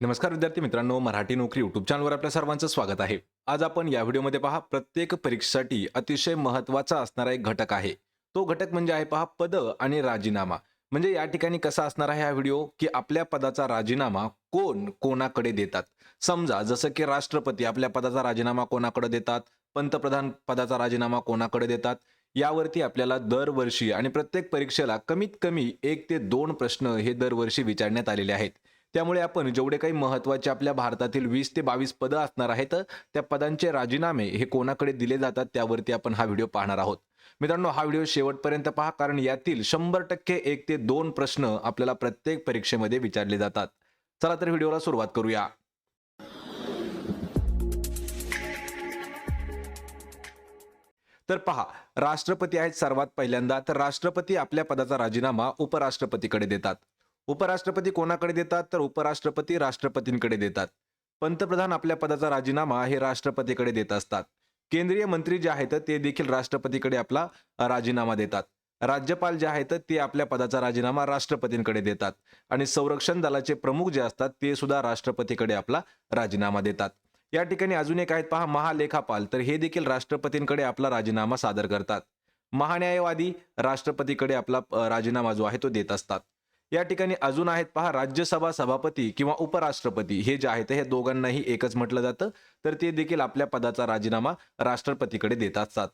नमस्कार विद्यार्थी मित्रांनो मराठी नोकरी युट्यूब चॅनलवर आपल्या सर्वांचं स्वागत आहे. आज आपण या व्हिडिओमध्ये पहा प्रत्येक परीक्षेसाठी अतिशय महत्त्वाचा असणारा एक घटक आहे. तो घटक म्हणजे आहे पहा पद आणि राजीनामा. म्हणजे या ठिकाणी कसा असणार आहे हा व्हिडिओ? की आपल्या पदाचा राजीनामा कोण कोणाकडे देतात? समजा जसं की राष्ट्रपती आपल्या पदाचा राजीनामा कोणाकडे देतात? पंतप्रधान पदाचा राजीनामा कोणाकडे देतात? यावरती आपल्याला दरवर्षी आणि प्रत्येक परीक्षेला कमीत कमी एक ते दोन प्रश्न हे दरवर्षी विचारण्यात आलेले आहेत. त्यामुळे आपण जेवढे काही महत्त्वाचे आपल्या भारतातील वीस ते बावीस पदं असणार आहेत त्या पदांचे राजीनामे हे कोणाकडे दिले जातात त्यावरती आपण हा व्हिडिओ पाहणार आहोत. मित्रांनो हा व्हिडिओ शेवटपर्यंत पहा कारण यातील शंभर टक्के एक ते दोन प्रश्न आपल्याला प्रत्येक परीक्षेमध्ये विचारले जातात. चला तर व्हिडिओला सुरुवात करूया. तर पहा राष्ट्रपती आहेत सर्वात पहिल्यांदा तर राष्ट्रपती आपल्या पदाचा राजीनामा उपराष्ट्रपतीकडे देतात. उपराष्ट्रपती कोणाकडे देतात? तर उपराष्ट्रपती राष्ट्रपतींकडे देतात. पंतप्रधान आपल्या पदाचा राजीनामा हे राष्ट्रपतीकडे देत असतात. केंद्रीय मंत्री जे आहेत ते देखील राष्ट्रपतीकडे आपला राजीनामा देतात. राज्यपाल जे आहेत ते आपल्या पदाचा राजीनामा राष्ट्रपतींकडे देतात. आणि संरक्षण दलाचे प्रमुख जे असतात ते सुद्धा राष्ट्रपतीकडे आपला राजीनामा देतात. या ठिकाणी अजून एक आहेत पहा महालेखापाल. तर हे देखील राष्ट्रपतींकडे आपला राजीनामा सादर करतात. महान्यायवादी राष्ट्रपतीकडे आपला राजीनामा जो आहे तो देत असतात. या ठिकाणी अजून आहेत पहा राज्यसभा सभापती किंवा उपराष्ट्रपती हे जे आहेत हे दोघांनाही एकच म्हटलं जातं. तर ते देखील आपल्या पदाचा राजीनामा राष्ट्रपतीकडे देत असतात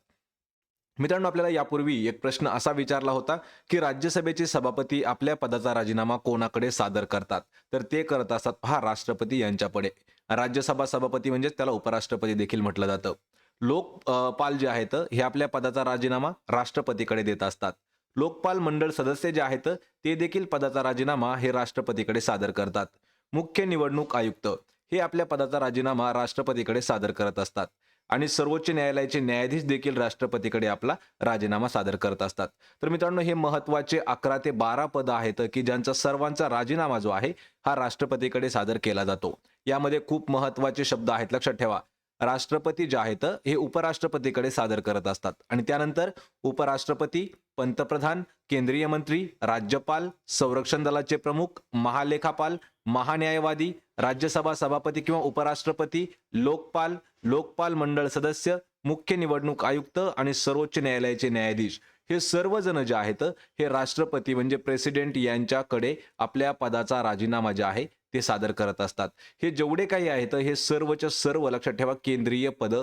मित्रांनो आपल्याला यापूर्वी एक प्रश्न असा विचारला होता की राज्यसभेचे सभापती आपल्या पदाचा राजीनामा कोणाकडे सादर करतात? तर ते करत असतात पहा राष्ट्रपती यांच्याकडे राज्यसभा सभापती म्हणजेच त्याला उपराष्ट्रपती देखील म्हटलं जातं. लोकपाल जे आहेत हे आपल्या पदाचा राजीनामा राष्ट्रपतीकडे देत असतात. लोकपाल मंडळ सदस्य जे आहेत ते देखील पदाचा राजीनामा हे राष्ट्रपतीकडे सादर करतात. मुख्य निवडणूक आयुक्त हे आपल्या पदाचा राजीनामा राष्ट्रपतीकडे सादर करत असतात. आणि सर्वोच्च न्यायालयाचे न्यायाधीश देखील राष्ट्रपतीकडे आपला राजीनामा सादर करत असतात. तर मित्रांनो हे महत्त्वाचे अकरा ते बारा पद आहेत की ज्यांचा सर्वांचा राजीनामा जो आहे हा राष्ट्रपतीकडे सादर केला जातो. यामध्ये खूप महत्त्वाचे शब्द आहेत. लक्षात ठेवा. राष्ट्रपती जे आहेत हे उपराष्ट्रपतीकडे सादर करत असतात. आणि त्यानंतर उपराष्ट्रपती पंतप्रधान केंद्रीय मंत्री राज्यपाल संरक्षण दलाचे प्रमुख महालेखापाल महान्यायवादी राज्यसभा सभापती किंवा उपराष्ट्रपती लोकपाल लोकपाल मंडळ सदस्य मुख्य निवडणूक आयुक्त आणि सर्वोच्च न्यायालयाचे न्यायाधीश. हे सर्वजण जे आहेत हे राष्ट्रपती म्हणजे प्रेसिडेंट यांच्याकडे आपल्या पदाचा राजीनामा जे आहे ते सादर करत असतात. हे जेवढे काही आहेत हे सर्वच्या सर्व लक्षात ठेवा केंद्रीय पद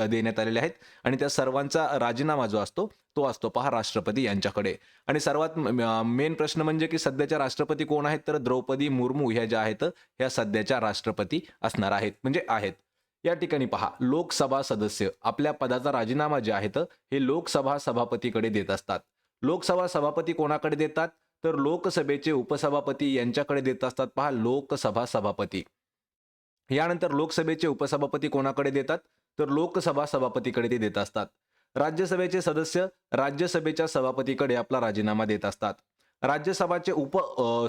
देण्यात आलेले आहेत आणि त्या सर्वांचा राजीनामा जो असतो तो असतो पहा राष्ट्रपती यांच्याकडे. आणि सर्वात मेन प्रश्न म्हणजे की सध्याच्या राष्ट्रपती कोण आहेत तर द्रौपदी मुर्मू ह्या ज्या आहेत ह्या सध्याच्या राष्ट्रपती असणार आहेत म्हणजे आहेत. या ठिकाणी पहा लोकसभा सदस्य आपल्या पदाचा राजीनामा जे आहेत हे लोकसभा सभापतीकडे देत असतात. लोकसभा सभापती कोणाकडे देतात? तर लोकसभेचे उपसभापती यांच्याकडे देत असतात. पहा लोकसभा सभापती. यानंतर लोकसभेचे उपसभापती कोणाकडे देतात? तर लोकसभा सभापतीकडे ते देत असतात. राज्यसभेचे सदस्य राज्यसभेच्या सभापतीकडे आपला राजीनामा देत असतात. राज्यसभाचे उप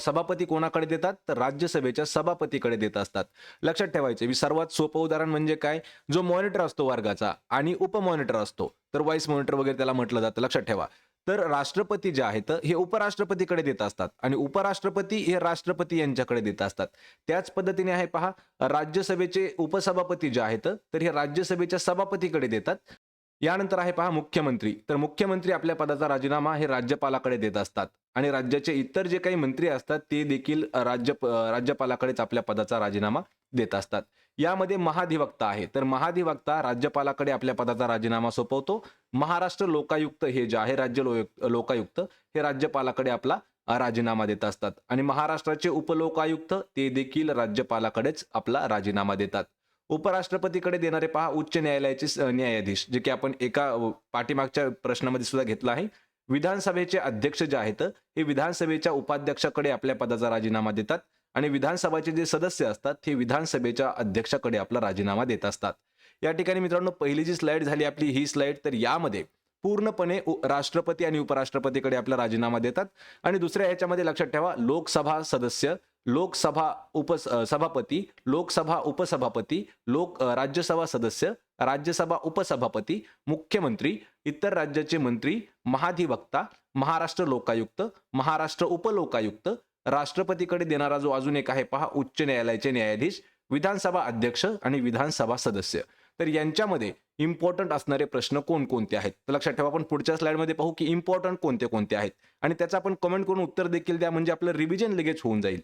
सभापती कोणाकडे देतात? तर राज्यसभेच्या सभापतीकडे देत असतात. लक्षात ठेवायचे मी सर्वात सोपं उदाहरण म्हणजे काय? जो मॉनिटर असतो वर्गाचा आणि उपमॉनिटर असतो. तर वाईस मॉनिटर वगैरे त्याला म्हटलं जातं. लक्षात ठेवा. तर राष्ट्रपती जे आहेत हे उपराष्ट्रपतीकडे देत असतात आणि उपराष्ट्रपती हे राष्ट्रपती यांच्याकडे देत असतात. त्याच पद्धतीने आहे पहा राज्यसभेचे उपसभापती जे आहेत तर हे राज्यसभेच्या सभापतीकडे देतात. यानंतर आहे पहा मुख्यमंत्री. तर मुख्यमंत्री आपल्या पदाचा राजीनामा हे राज्यपालाकडे देत असतात. आणि राज्याचे इतर जे काही मंत्री असतात ते देखील राज्य राज्यपालाकडेच आपल्या पदाचा राजीनामा देत असतात. यामध्ये महाधिवक्ता आहे. तर महाधिवक्ता राज्यपालाकडे आपल्या पदाचा राजीनामा सोपवतो. महाराष्ट्र लोकायुक्त हे जे आहे राज्य लोकायुक्त हे राज्यपालाकडे आपला राजीनामा देत असतात. आणि महाराष्ट्राचे उपलोकायुक्त ते देखील राज्यपालाकडेच आपला राजीनामा देतात. उपराष्ट्रपतीकडे देणारे पहा उच्च न्यायालयाचे न्यायाधीश जे की आपण एका पाठीमागच्या प्रश्नामध्ये सुद्धा घेतला आहे. विधानसभेचे अध्यक्ष जे आहेत हे विधानसभेच्या उपाध्यक्षाकडे आपल्या पदाचा राजीनामा देतात आणि विधानसभाचे जे सदस्य असतात ते विधानसभेच्या अध्यक्षाकडे आपला राजीनामा देत असतात. या ठिकाणी मित्रांनो पहिली जी स्लाइड झाली आपली ही स्लाइड तर यामध्ये पूर्णपणे उ- राष्ट्रपती आणि उपराष्ट्रपतीकडे आपला राजीनामा देतात. आणि दुसऱ्या ह्याच्यामध्ये लक्षात ठेवा लोकसभा सदस्य लोकसभा उप सभापती लोकसभा उपसभापती लोक राज्यसभा सदस्य राज्यसभा उपसभापती मुख्यमंत्री इतर राज्याचे मंत्री महाधिवक्ता महाराष्ट्र लोकायुक्त महाराष्ट्र उपलोकायुक्त राष्ट्रपतीकडे देणारा जो अजून एक आहे पहा उच्च न्यायालयाचे न्यायाधीश विधानसभा अध्यक्ष आणि विधानसभा सदस्य. तर यांच्यामध्ये इम्पॉर्टंट असणारे प्रश्न कोणकोणते आहेत? तर लक्षात ठेवा आपण पुढच्या स्लाइडमध्ये पाहू की इम्पॉर्टंट कोणते कोणते आहेत. आणि त्याचं आपण कमेंट करून उत्तर देखील द्या म्हणजे आपलं रिव्हिजन लगेच होऊन जाईल.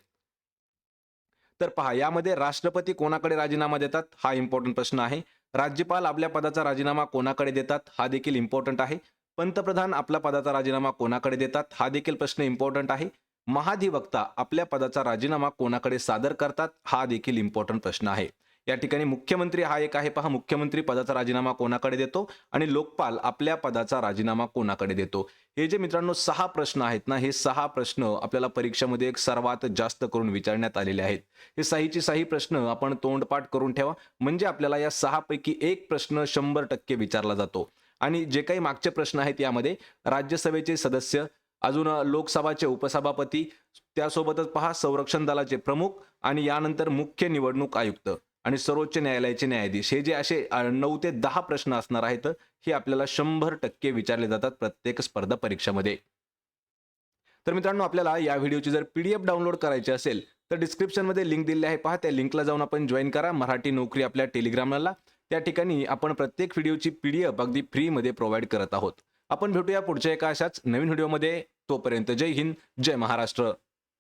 तर पहा यामध्ये राष्ट्रपती कोणाकडे राजीनामा देतात? हा इम्पॉर्टंट प्रश्न आहे. राज्यपाल आपल्या पदाचा राजीनामा कोणाकडे देतात हा देखील इम्पॉर्टंट आहे. पंतप्रधान आपल्या पदाचा राजीनामा कोणाकडे देतात हा देखील प्रश्न इम्पॉर्टंट आहे. महाधिवक्ता आपल्या पदाचा राजीनामा कोणाकडे सादर करतात हा देखील इम्पॉर्टंट प्रश्न आहे. या ठिकाणी मुख्यमंत्री हा एक आहे. पहा मुख्यमंत्री पदाचा राजीनामा कोणाकडे देतो आणि लोकपाल आपल्या पदाचा राजीनामा कोणाकडे देतो? हे जे मित्रांनो सहा प्रश्न आहेत ना हे सहा प्रश्न आपल्याला परीक्षेमध्ये एक सर्वात जास्त करून विचारण्यात आलेले आहेत. हे साहीची साही प्रश्न आपण तोंडपाठ करून ठेवा. म्हणजे आपल्याला या सहापैकी एक प्रश्न शंभर टक्के विचारला जातो. आणि जे काही मागचे प्रश्न आहेत यामध्ये राज्यसभेचे सदस्य अजून लोकसभाचे उपसभापती त्यासोबतच पहा संरक्षण दलाचे प्रमुख आणि यानंतर मुख्य निवडणूक आयुक्त. आणि सर्वोच्च न्यायालयाचे न्यायाधीश. हे जे असे नऊ ते दहा प्रश्न असणार आहेत हे आपल्याला शंभर टक्के विचारले जातात प्रत्येक स्पर्धा परीक्षामध्ये. तर मित्रांनो आपल्याला या व्हिडिओची जर पीडीएफ डाउनलोड करायची असेल तर डिस्क्रिप्शनमध्ये लिंक दिली आहे. पहा त्या लिंकला जाऊन आपण जॉईन करा. मराठी नोकरी आपल्या टेलिग्रामला. त्या ठिकाणी आपण प्रत्येक व्हिडिओची पीडीएफ अगदी फ्रीमध्ये प्रोव्हाइड करत आहोत. आपण भेटूया पुढच्या एका अशाच नवीन व्हिडिओमध्ये. तोपर्यंत जय हिंद जय महाराष्ट्र.